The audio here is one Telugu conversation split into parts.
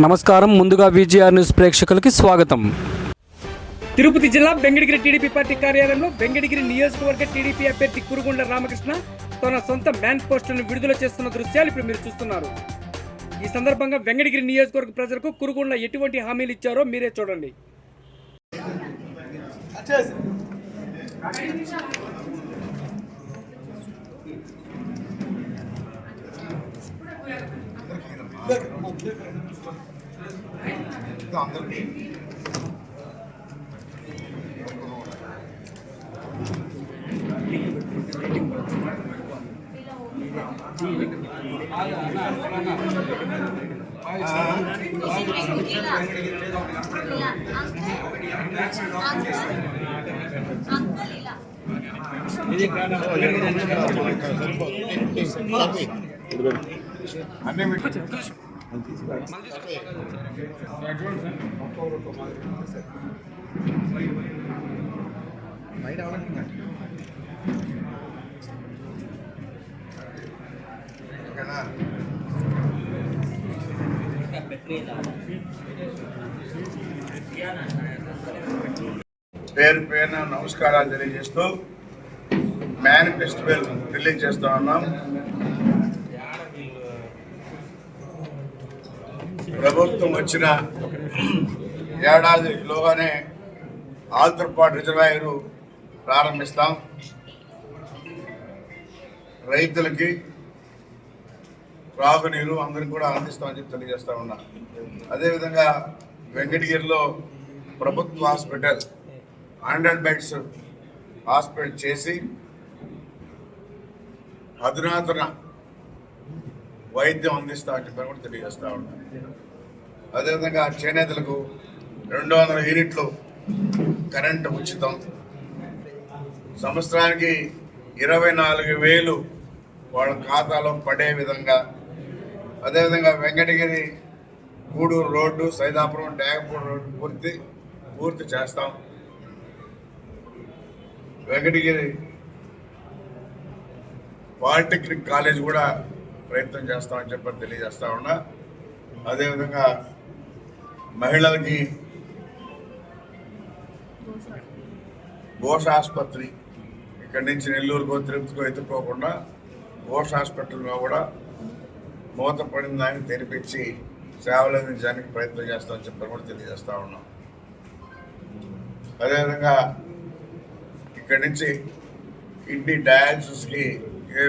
నమస్కారం. ముందుగా విజిఆర్ న్యూస్ ప్రేక్షకులకి స్వాగతం. తిరుపతి జిల్లా వెంకటగిరి టీడీపీ పార్టీ కార్యాలయంలో వెంకటగిరి నియోజకవర్గ టీడీపీ అభ్యర్థి కురుగుండ రామకృష్ణ తన సొంత మ్యాన్ పోస్టులను విడుదల చేస్తున్న దృశ్యాలు ఇప్పుడు మీరు చూస్తున్నారు. ఈ సందర్భంగా వెంకటగిరి నియోజకవర్గ ప్రజలకు కురుగుండ ఎటువంటి హామీలు ఇచ్చారో మీరే చూడండి. ఇది కాదు పేరు పేరున నమస్కారాలు తెలియజేస్తూ మేనిఫెస్టివల్ రిలీజ్ చేస్తా ఉన్నాం. ప్రభుత్వం వచ్చిన ఏడాదిలోగానే ఆల్తర్పాటు రిజర్వాయరు ప్రారంభిస్తాం. రైతులకి త్రాగునీరు అందరికి కూడా అందిస్తామని చెప్పి తెలియజేస్తా ఉన్నా. అదేవిధంగా వెంకటగిరిలో ప్రభుత్వ హాస్పిటల్ హండ్రెడ్ బెడ్స్ హాస్పిటల్ చేసి అధునాతన వైద్యం అందిస్తామని చెప్పి కూడా తెలియజేస్తా ఉన్నాను అదేవిధంగా చేనేతలకు రెండు వందల యూనిట్లు కరెంటు ఉచితం. సంవత్సరానికి ఇరవై నాలుగు వేలు వాళ్ళ ఖాతాలో పడే విధంగా. అదేవిధంగా వెంకటగిరి గూడూరు రోడ్డు సైదాపురం డ్యాగపూర్ రోడ్డు పూర్తి పూర్తి చేస్తాం. వెంకటగిరి పాలిటెక్నిక్ కాలేజ్ కూడా ప్రయత్నం చేస్తామని చెప్పి తెలియజేస్తా ఉన్నా. అదేవిధంగా మహిళలకి ఘోష ఆసుపత్రి. ఇక్కడి నుంచి నెల్లూరుకో తిరుపతికో ఎత్తుకోకుండా ఘోష హాస్పిటల్లో కూడా మూతపడిన దాన్ని తెరిపించి సేవలు అందించడానికి ప్రయత్నం చేస్తామని చెప్పి కూడా తెలియజేస్తూ ఉన్నాం. అదేవిధంగా ఇక్కడి నుంచి కిడ్నీ డయాలసిస్కి ఏ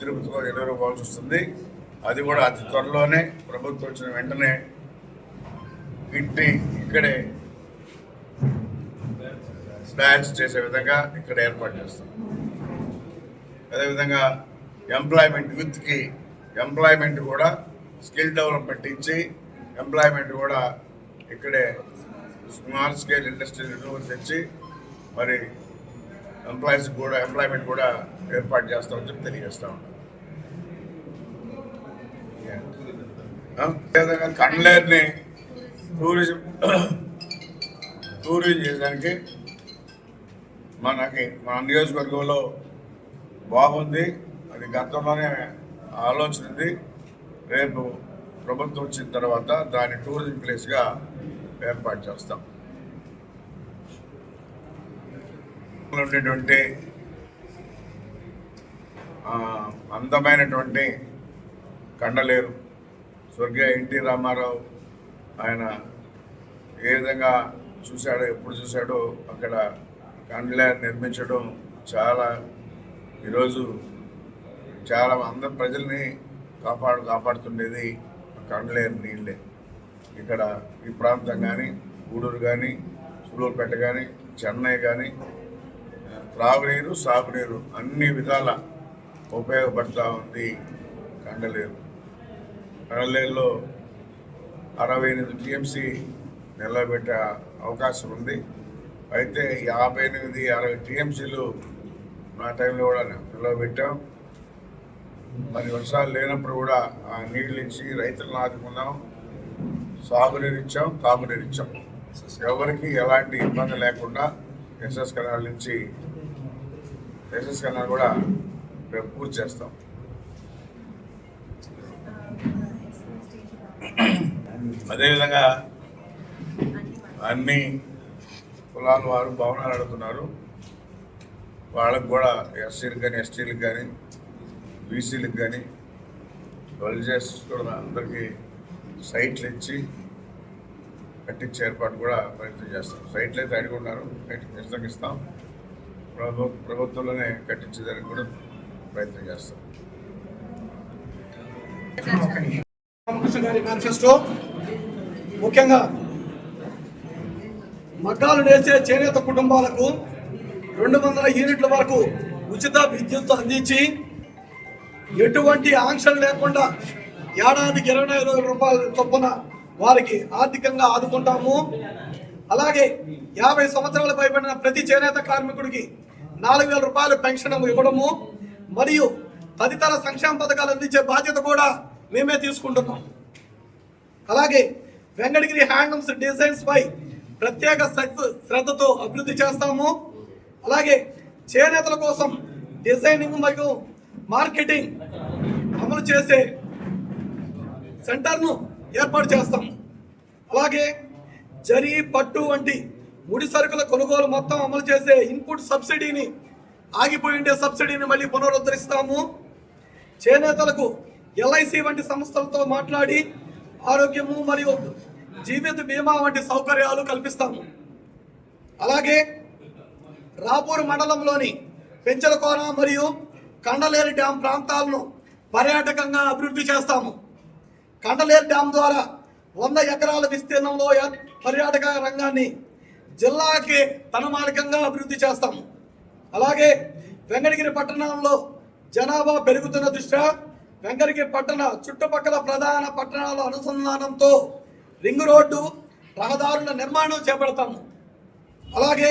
తిరుపతికో ఎదురు పోవాల్సి వస్తుంది. అది కూడా అతి త్వరలోనే ప్రభుత్వం వచ్చిన వెంటనే కిడ్నీ ఇక్కడే డయాలసిస్ చేసే విధంగా ఇక్కడ ఏర్పాటు చేస్తాం. అదేవిధంగా ఎంప్లాయ్మెంట్ యూత్కి ఎంప్లాయ్మెంట్ కూడా స్కిల్ డెవలప్మెంట్ ఇచ్చి ఎంప్లాయ్మెంట్ కూడా ఇక్కడే స్మాల్ స్కేల్ ఇండస్ట్రీ తెచ్చి మరి ఎంప్లాయీస్ కూడా ఎంప్లాయ్మెంట్ కూడా ఏర్పాటు చేస్తామని చెప్పి తెలియజేస్తా ఉన్నాం. అదేవిధంగా కండ్లేరుని టూరిజం టూరిజం చేయడానికి మనకి మన నియోజకవర్గంలో బాగుంది. అది గతంలోనే ఆలోచన ఉంది. రేపు ప్రభుత్వం వచ్చిన తర్వాత దాన్ని టూరిజం ప్లేస్గా ఏర్పాటు చేస్తాం. ఉండేటువంటి అందమైనటువంటి కండలేరు స్వర్గీయ ఎన్టీ రామారావు ఆయన ఏ విధంగా చూశాడో ఎప్పుడు చూశాడో అక్కడ కండలేరు నిర్మించడం చాలా ఈరోజు చాలా అందరి ప్రజల్ని కాపాడు కాపాడుతుండేది కండలేరు నీళ్ళే. ఇక్కడ ఈ ప్రాంతం కానీ గూడూరు కానీ సూలూరుపేట కానీ చెన్నై కానీ త్రాగునీరు సాగునీరు అన్ని విధాల ఉపయోగపడతా ఉంది కండలేరు కండలేరులో అరవై ఎనిమిది టీఎంసీ నిలబెట్టే అవకాశం ఉంది. అయితే యాభై ఎనిమిది అరవై టీఎంసీలు నా టైంలో కూడా నిలబెట్టాం. మరి వర్షాలు లేనప్పుడు కూడా ఆ నీళ్ళు ఇచ్చి రైతులను ఆదుకున్నాం సాగునీరు ఇచ్చాం తాగునీరు ఇచ్చాం ఎవరికి ఎలాంటి ఇబ్బంది లేకుండా ఎస్ఎస్ కెనాల్ నుంచి ఎస్ఎస్ కెనాల్ కూడా మేము పూర్తి చేస్తాం. అదేవిధంగా అన్ని కులాల వారు భవనాలు అడుగుతున్నారు వాళ్ళకు కూడా ఎస్సీలకు కానీ ఎస్టీలకు కానీ బీసీలకు కానీ వెల్జెస్ కూడా అందరికీ సైట్లు ఇచ్చి కట్టించే ఏర్పాటు కూడా ప్రయత్నం చేస్తాం సైట్లు అయితే అడిగి ఉన్నారు. ఖచ్చితంగా ఇస్తాం. ప్రభు ప్రభుత్వంలోనే కట్టించేదానికి కూడా ప్రయత్నం చేస్తాం. రామకృష్ణ గారి మేనిఫెస్టో ముఖ్యంగా మగ్గాలు నేసే చేనేత కుటుంబాలకు రెండు వందల యూనిట్ల వరకు ఉచిత విద్యుత్ అందించి ఎటువంటి ఆంక్షలు లేకుండా ఏడాదికి ఇరవై ఐదు రూపాయల చొప్పున వారికి ఆర్థికంగా ఆదుకుంటాము. అలాగే యాభై సంవత్సరాలు పైబడిన ప్రతి చేనేత కార్మికుడికి నాలుగు వేల రూపాయల పెన్షన్ ఇవ్వడము మరియు తదితర సంక్షేమ పథకాలు అందించే బాధ్యత కూడా మేమే తీసుకుంటున్నాం. అలాగే వెంకటగిరి హ్యాండ్లూమ్స్ డిజైన్స్ పై ప్రత్యేక శ్రద్ధతో అభివృద్ధి చేస్తాము. అలాగే చేనేతల కోసం డిజైనింగ్ మరియు మార్కెటింగ్ అమలు చేసే సెంటర్ను ఏర్పాటు చేస్తాం. అలాగే జరి పట్టు వంటి ముడి సరుకుల కొనుగోలు మొత్తం అమలు చేసే ఇన్పుట్ సబ్సిడీని ఆగిపోయి ఉండే సబ్సిడీని మళ్ళీ పునరుద్ధరిస్తాము. చేనేతలకు ఎల్ఐసి వంటి సంస్థలతో మాట్లాడి ఆరోగ్యము మరియు జీవిత బీమా వంటి సౌకర్యాలు కల్పిస్తాము. అలాగే రాపూర్ మండలంలోని పెంచలకోన మరియు కండలేరు డ్యాం ప్రాంతాలను పర్యాటకంగా అభివృద్ధి చేస్తాము. కండలేరు డ్యాం ద్వారా వంద ఎకరాల విస్తీర్ణంలో పర్యాటక రంగాన్ని జిల్లాకి తనమాలికంగా అభివృద్ధి చేస్తాము. అలాగే వెంకటగిరి పట్టణంలో జనాభా పెరుగుతున్న దృష్ట్యా వెంకరగిరి పట్టణ చుట్టుపక్కల ప్రధాన పట్టణాల అనుసంధానంతో రింగ్ రోడ్డు రహదారుల నిర్మాణం చేపడతాము. అలాగే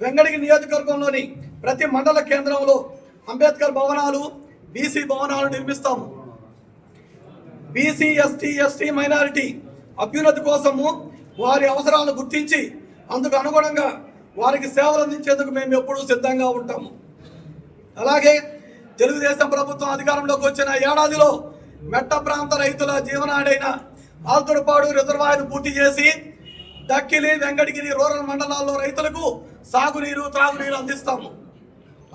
వెంకటగిరి నియోజకవర్గంలోని ప్రతి మండల కేంద్రంలో అంబేద్కర్ భవనాలు బీసీ భవనాలు నిర్మిస్తాము. బీసీ ఎస్టీ ఎస్టీ మైనారిటీ అభ్యున్నతి కోసము వారి అవసరాలను గుర్తించి అందుకు అనుగుణంగా వారికి సేవలు అందించేందుకు మేము ఎప్పుడూ సిద్ధంగా ఉంటాము. అలాగే తెలుగుదేశం ప్రభుత్వం అధికారంలోకి వచ్చిన ఏడాదిలో మెట్ట ప్రాంత రైతుల జీవనాడైన ఆల్తుడుపాడు రిజర్వాయర్ పూర్తి చేసి దక్కిలి వెంకటగిరి రూరల్ మండలాల్లో రైతులకు సాగునీరు త్రాగునీరు అందిస్తాము.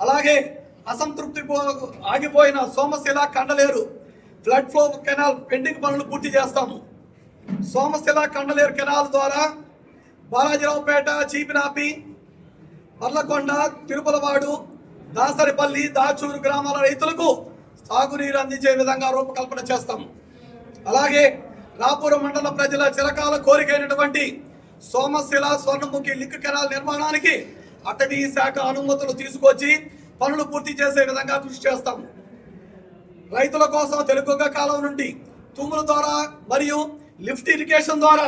అలాగే అసంతృప్తి ఆగిపోయిన Somasila Kandaleru flood flow canal pending పనులు పూర్తి చేస్తాము. సోమశిల కండలేరు కెనాల్ ద్వారా బాలాజీరావుపేట చీపినాపి పర్లకొండ తిరుపలవాడు దాసరిపల్లి దాచూరు గ్రామాల రైతులకు సాగునీరు అందించే విధంగా రూపకల్పన చేస్తాం. అలాగే రాపూర్ మండల ప్రజల చిరకాల కోరికైనటువంటి సోమశిల స్వర్ణముఖి లింక్ కెనాల్ నిర్మాణానికి అటవీ శాఖ అనుమతులు తీసుకొచ్చి పనులు పూర్తి చేసే విధంగా కృషి చేస్తాం. రైతుల కోసం తెలుగుగ కాలం నుండి తుమ్ముల ద్వారా మరియు లిఫ్ట్ ఇరిగేషన్ ద్వారా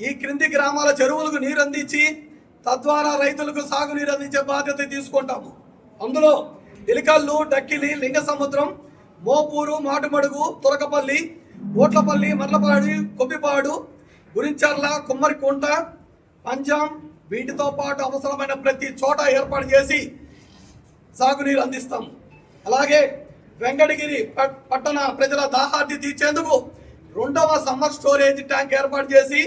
ఈ క్రింది గ్రామాల చెరువులకు నీరు అందించి తద్వారా రైతులకు సాగునీరు అందించే బాధ్యత తీసుకుంటాము. అందులో ఇలికల్లు డక్కిలి లింగ సముద్రం మోపూరు మాటుమడుగు తురకపల్లి ఓట్లపల్లి మర్లపాడి కొబ్బిపాడు గురించర్ల కుమ్మరికుంట పంజాం వీటితో పాటు అవసరమైన ప్రతి చోట ఏర్పాటు చేసి సాగునీరు అందిస్తాం అలాగే వెంకటగిరి పట్టణ ప్రజల దాహార్తి తీర్చేందుకు రెండవ సమ్మర్ స్టోరేజ్ ట్యాంక్ ఏర్పాటు చేసి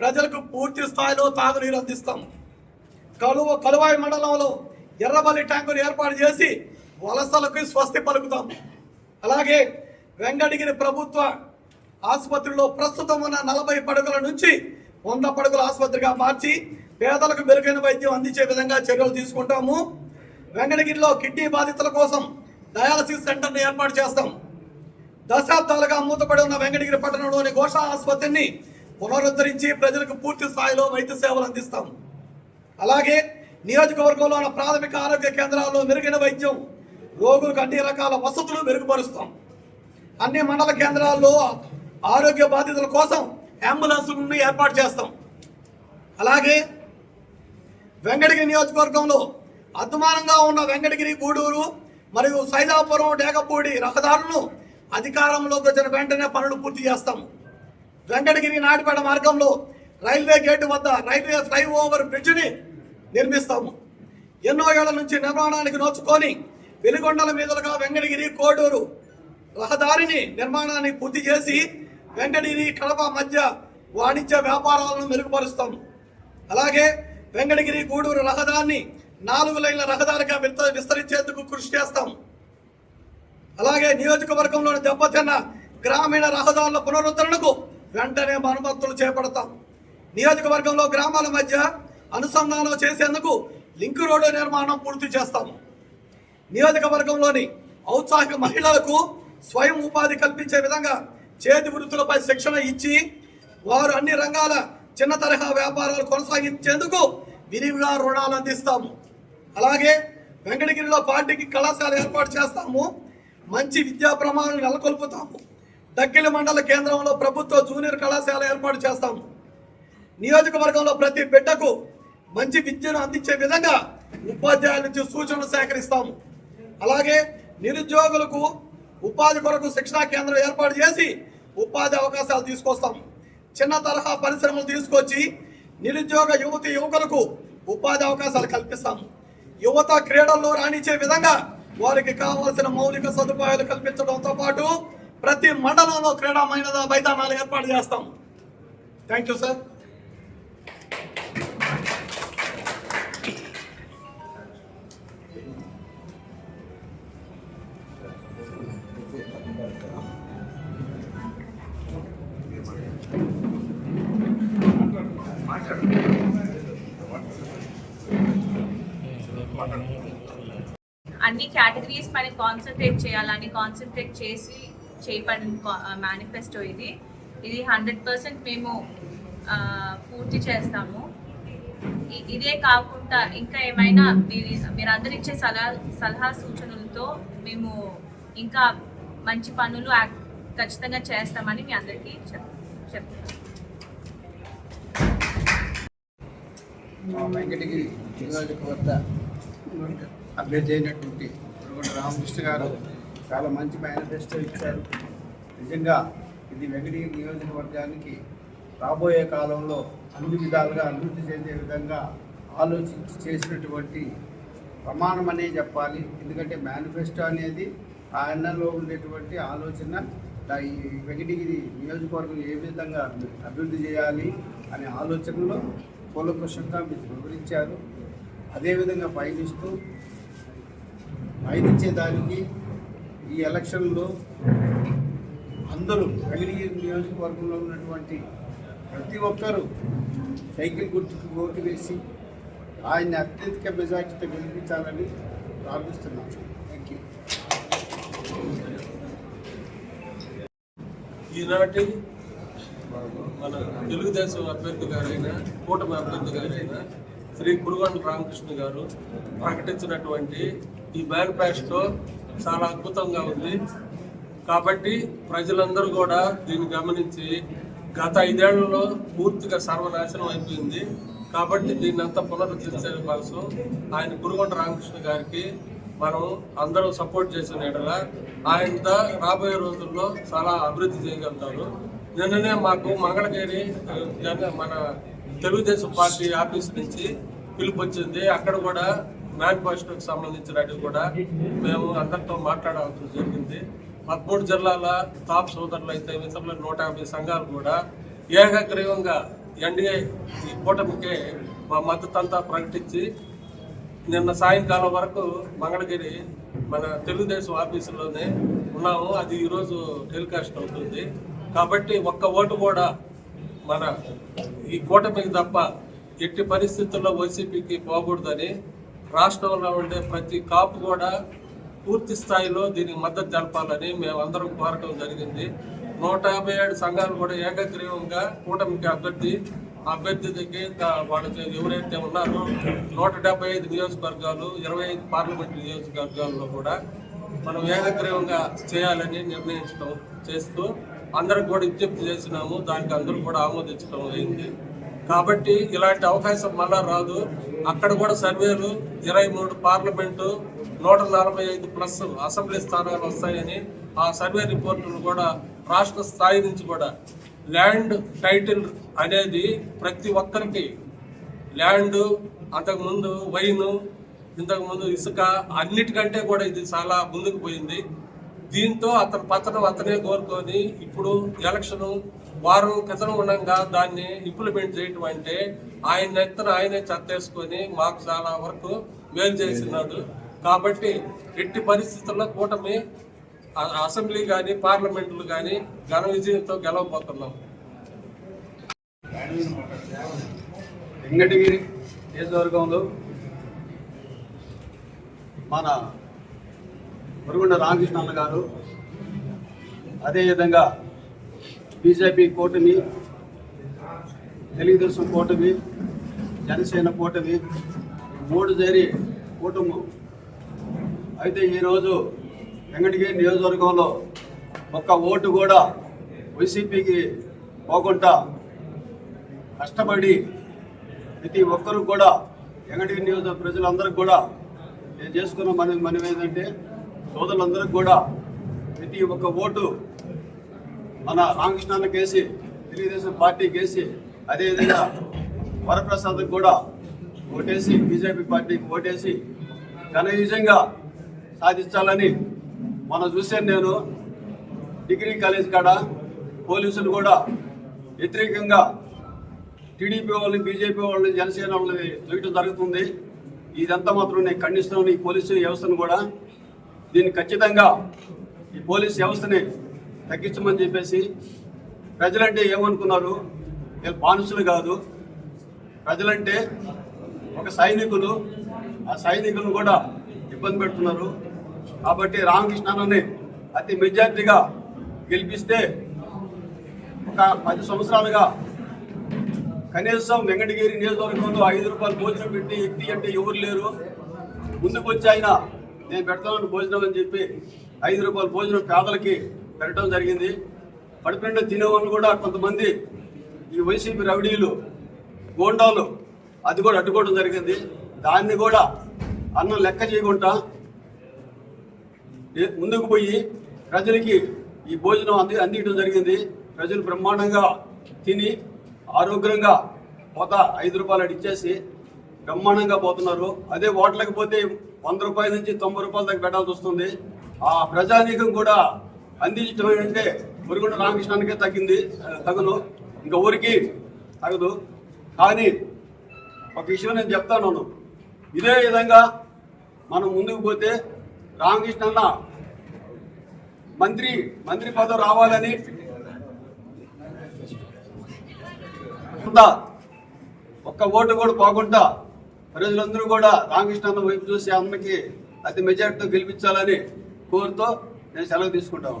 ప్రజలకు పూర్తి స్థాయిలో తాగునీరు అందిస్తాం కలువ కలువాయి మండలంలో ఎర్రబల్లి ట్యాంకును ఏర్పాటు చేసి వలసలకు స్వస్తి పలుకుతాం. అలాగే వెంకటగిరి ప్రభుత్వ ఆసుపత్రిలో ప్రస్తుతం ఉన్న నలభై పడకల నుంచి వంద పడకల ఆసుపత్రిగా మార్చి పేదలకు మెరుగైన వైద్యం అందించే విధంగా చర్యలు తీసుకుంటాము. వెంకటగిరిలో కిడ్నీ బాధితుల కోసం డయాలసిస్ సెంటర్ని ఏర్పాటు చేస్తాం. దశాబ్దాలుగా మూతపడి ఉన్న వెంకటగిరి పట్టణంలోని ఘోష ఆసుపత్రిని పునరుద్ధరించి ప్రజలకు పూర్తి స్థాయిలో వైద్య సేవలు అందిస్తాం. అలాగే నియోజకవర్గంలో ఉన్న ప్రాథమిక ఆరోగ్య కేంద్రాల్లో మెరుగైన వైద్యం రోగులకు అన్ని రకాల వసతులు మెరుగుపరుస్తాం. అన్ని మండల కేంద్రాల్లో ఆరోగ్య బాధితుల కోసం అంబులెన్సులను ఏర్పాటు చేస్తాం. అలాగే వెంకటగిరి నియోజకవర్గంలో అద్మానంగా ఉన్న వెంకటగిరి గూడూరు మరియు సైదాపురం డేగపూడి రహదారులను అధికారంలోకి వచ్చిన వెంటనే పనులు పూర్తి చేస్తాం. వెంకటగిరి నాటిపేట మార్గంలో రైల్వే గేటు వద్ద రైల్వే ఫ్లైఓవర్ బ్రిడ్జిని నిర్మిస్తాము. ఎన్నో ఏళ్ళ నుంచి నిర్మాణానికి నోచుకొని వెలుగొండల మీదులుగా వెంకటగిరి కోడూరు రహదారిని నిర్మాణాన్ని పూర్తి చేసి వెంకటగిరి కడప మధ్య వాణిజ్య వ్యాపారాలను మెరుగుపరుస్తాం అలాగే వెంకటగిరి గూడూరు రహదారిని నాలుగు లైన్ల రహదారిగా విస్త- విస్తరించేందుకు కృషి చేస్తాం అలాగే నియోజకవర్గంలోని దెబ్బతిన్న గ్రామీణ రహదారుల పునరుద్ధరణకు వెంటనే మరమ్మతులు చేపడతాం నియోజకవర్గంలో గ్రామాల మధ్య అనుసంధానం చేసేందుకు లింక్ రోడ్డు నిర్మాణం పూర్తి చేస్తాము నియోజకవర్గంలోని ఔత్సాహిక మహిళలకు స్వయం ఉపాధి కల్పించే విధంగా చేతి వృత్తులపై శిక్షణ ఇచ్చి వారు అన్ని రంగాల చిన్న తరహా వ్యాపారాలు కొనసాగించేందుకు విరివిగా రుణాలు అందిస్తాము. అలాగే వెంకటగిరిలో పార్టీకి కళాశాల ఏర్పాటు చేస్తాము. మంచి విద్యా ప్రమాణాలు నెలకొల్పుతాము. దక్కిలి మండల కేంద్రంలో ప్రభుత్వ జూనియర్ కళాశాల ఏర్పాటు చేస్తాము. నియోజకవర్గంలో ప్రతి బిడ్డకు మంచి విద్యను అందించే విధంగా ఉపాధ్యాయుల నుంచి సూచనలు సేకరిస్తాము. అలాగే నిరుద్యోగులకు ఉపాధి కొరకు శిక్షణా కేంద్రం ఏర్పాటు చేసి ఉపాధి అవకాశాలు తీసుకొస్తాం చిన్న తరహా పరిశ్రమలు తీసుకొచ్చి నిరుద్యోగ యువతి యువకులకు ఉపాధి అవకాశాలు కల్పిస్తాం యువత క్రీడల్లో రాణించే విధంగా వారికి కావాల్సిన మౌలిక సదుపాయాలు కల్పించడంతో పాటు ప్రతి మండలంలో క్రీడా మైదానాలు ఏర్పాటు చేస్తాం థ్యాంక్ యూ సార్ అన్ని కేటగిరీస్ పైన కాన్సన్ట్రేట్ చేయాలని కాన్సన్ట్రేట్ చేసి చేయబడిన మేనిఫెస్టో ఇది. ఇది హండ్రెడ్ పర్సెంట్ మేము పూర్తి చేస్తాము. ఇదే కాకుండా ఇంకా ఏమైనా మీరు అందరు ఇచ్చే సలహా సలహా సూచనలతో మేము ఇంకా మంచి పనులు ఖచ్చితంగా చేస్తామని మీ అందరికీ చెప్ చెప్తున్నాను వెంకటగిరి నియోజకవర్గ అభ్యర్థి అయినటువంటి గురుగుంట రామకృష్ణ గారు చాలా మంచి మేనిఫెస్టో ఇచ్చారు. నిజంగా ఇది వెంకటగిరి నియోజకవర్గానికి రాబోయే కాలంలో అన్ని విధాలుగా అభివృద్ధి చెందే విధంగా ఆలోచించి చేసినటువంటి ప్రమాణం అనే చెప్పాలి. ఎందుకంటే మేనిఫెస్టో అనేది ఆయనలో ఉండేటువంటి ఆలోచన ఈ వెంకటగిరి నియోజకవర్గం ఏ విధంగా అభివృద్ధి చేయాలి అనే ఆలోచనలో కూలకృషంగా మీరు వివరించారు. అదేవిధంగా పయనిస్తూ పయనించేదానికి ఈ ఎలక్షన్లో అందరూ వెంకటగిరి నియోజకవర్గంలో ఉన్నటువంటి ప్రతి ఒక్కరూ సైకిల్ గుర్తుకు ఓటు వేసి ఆయన్ని అత్యధిక మెజార్టీతో గెలిపించాలని ప్రార్థిస్తున్నాను థ్యాంక్ యూ ఈనాటి మన తెలుగుదేశం అభ్యర్థి గారైన కూటమి అభ్యర్థి గారైన శ్రీ కురుగొండ రామకృష్ణ గారు ప్రకటించినటువంటి ఈ మేనిఫెస్టో చాలా అద్భుతంగా ఉంది. కాబట్టి ప్రజలందరూ కూడా దీన్ని గమనించి గత ఐదేళ్ళలో పూర్తిగా సర్వనాశనం అయిపోయింది. కాబట్టి దీన్ని అంతా పునరుద్ధరించే కోసం ఆయన గురుగొండ రామకృష్ణ గారికి మనం అందరూ సపోర్ట్ చేసిన ఎడల ఆయన రాబోయే రోజుల్లో చాలా అభివృద్ధి చేయగలుగుతారు. నిన్ననే మాకు మంగళగిరి మన తెలుగుదేశం పార్టీ ఆఫీస్ నుంచి పిలుపు వచ్చింది అక్కడ కూడా మేనిఫెస్టోకి సంబంధించినట్టు కూడా మేము అందరితో మాట్లాడవలసి జరిగింది. పదమూడు జిల్లాల టాప్ సోదరులు అయితే ఇతరుల నూట యాభై సంఘాలు కూడా ఏకగ్రీవంగా ఎన్డీఏ ఈ కూటమికే మా మద్దతు అంతా ప్రకటించి నిన్న సాయంకాలం వరకు మంగళగిరి మన తెలుగుదేశం ఆఫీసులోనే ఉన్నాము. అది ఈరోజు టెలికాస్ట్ అవుతుంది. కాబట్టి ఒక్క ఓటు కూడా మన ఈ కూటమికి తప్ప ఎట్టి పరిస్థితుల్లో వైసీపీకి పోకూడదని రాష్ట్రంలో ఉండే ప్రతి కాపు కూడా పూర్తి స్థాయిలో దీనికి మద్దతు తెలపాలని మేమందరం కోరటం జరిగింది. నూట యాభై ఏడు సంఘాలు కూడా ఏకగ్రీవంగా కూటమికి అభ్యర్థి అభ్యర్థికి వాళ్ళు ఎవరైతే ఉన్నారో నూట డెబ్బై ఐదు నియోజకవర్గాలు ఇరవై ఐదు పార్లమెంట్ నియోజకవర్గాల్లో కూడా మనం ఏకగ్రీవంగా చేయాలని నిర్ణయించడం చేస్తూ అందరికి కూడా విజ్ఞప్తి చేసినాము. దానికి అందరూ కూడా ఆమోదించడం అయింది. కాబట్టి ఇలాంటి అవకాశం మళ్ళా రాదు. అక్కడ కూడా సర్వేలు ఇరవై మూడు పార్లమెంటు నూట నలభై ఐదు ప్లస్ అసెంబ్లీ స్థానాలు వస్తాయని ఆ సర్వే రిపోర్టును కూడా రాష్ట్ర స్థాయి నుంచి కూడా. ల్యాండ్ టైటిల్ అనేది ప్రతి ఒక్కరికి ల్యాండ్ అంతకుముందు వైన్ ఇంతకుముందు ఇసుక అన్నిటికంటే కూడా ఇది చాలా ముందుకు పోయింది. దీంతో అతని పతనం అతనే కోరుకొని ఇప్పుడు ఎలక్షన్ వారం క్రితం ఉండగా దాన్ని ఇంప్లిమెంట్ చేయటం అంటే ఆయన ఎత్తున ఆయనే చత్తేసుకొని మాకు చాలా వరకు మేలు చేసినాడు. కాబట్టి ఎట్టి పరిస్థితుల్లో కూటమి అసెంబ్లీ కానీ పార్లమెంట్లు కానీ ఘన విజయంతో గెలవబోతున్నాం. వెంకటగిరి నియోజకవర్గంలో మన మురుగుండ రామకృష్ణ అన్న గారు అదేవిధంగా బీజేపీ కూటమి తెలుగుదేశం కూటమి జనసేన కూటమి మూడు చేరి కూటము అయితే ఈరోజు వెంకటగిరి నియోజకవర్గంలో ఒక్క ఓటు కూడా వైసీపీకి పోకుండా కష్టపడి ప్రతి ఒక్కరు కూడా వెంకటగిరి నియోజక ప్రజలందరికీ కూడా నేను చేసుకున్న మనం మనం ఏంటంటే సోదరులందరికీ కూడా ప్రతి ఒక్క ఓటు మన రామకృష్ణానికి కేసి తెలుగుదేశం పార్టీ కేసి అదేవిధంగా వరప్రసాద్కి కూడా ఓటేసి బీజేపీ పార్టీకి ఓటేసి ఘనవిజయంగా సాధించాలని మనం చూసాను నేను డిగ్రీ కాలేజ్ కాడ పోలీసులు కూడా వ్యతిరేకంగా టీడీపీ వాళ్ళని బీజేపీ వాళ్ళని జనసేన వాళ్ళని చూయటం జరుగుతుంది. ఇదంతా మాత్రం నేను ఖండిస్తున్నాను. ఈ పోలీసు వ్యవస్థను కూడా దీన్ని ఖచ్చితంగా ఈ పోలీస్ వ్యవస్థని తగ్గించమని చెప్పేసి ప్రజలంటే ఏమనుకున్నారు? వీళ్ళు బానిసులు కాదు. ప్రజలంటే ఒక సైనికులు ఆ సైనికులను కూడా ఇబ్బంది పెడుతున్నారు. కాబట్టి రామకృష్ణని అతి మెజార్టీగా గెలిపిస్తే ఒక పది సంవత్సరాలుగా కనీసం వెంకటగిరి నియోజకవర్గంలో ఐదు రూపాయలు భోజనం పెట్టి వ్యక్తి అంటే ఎవరు లేరు. ముందుకు వచ్చి ఆయన నేను పెడతాను భోజనం అని చెప్పి ఐదు రూపాయల భోజనం పేదలకి పెట్టడం జరిగింది. పడిపోయిన తినేవాళ్ళు కూడా కొంతమంది ఈ వైసీపీ రౌడీలు గోండాలు అది కూడా అడ్డుకోవడం జరిగింది. దాన్ని కూడా అన్నం లెక్క చేయకుండా ముందుకు పోయి ప్రజలకి ఈ భోజనం అంది అందించడం జరిగింది. ప్రజలు బ్రహ్మాండంగా తిని ఆరోగ్యంగా పోతా ఐదు రూపాయలు ఇచ్చేసి బ్రహ్మాండంగా పోతున్నారు. అదే ఓట్లకు పోతే వంద రూపాయల నుంచి తొంభై రూపాయల దాకా పెట్టాల్సి వస్తుంది. ఆ ప్రజానీకం కూడా అందించడం ఏంటంటే మురుగుండ రామకృష్ణానికే తగ్గింది ఆ, తగును ఇంకా ఊరికి తగదు. కానీ ఒక విషయం నేను చెప్తాను. ఇదే విధంగా మనం ముందుకు పోతే రామకృష్ణ అన్న మంత్రి మంత్రి పదవి రావాలని ఒక్క ఓటు కూడా పోకుండా ప్రజలందరూ కూడా రామకృష్ణ అన్న వైపు చూసి అన్నకి అతి మెజార్టీతో గెలిపించాలని కోరుతూ నేను సెలవు తీసుకుంటాను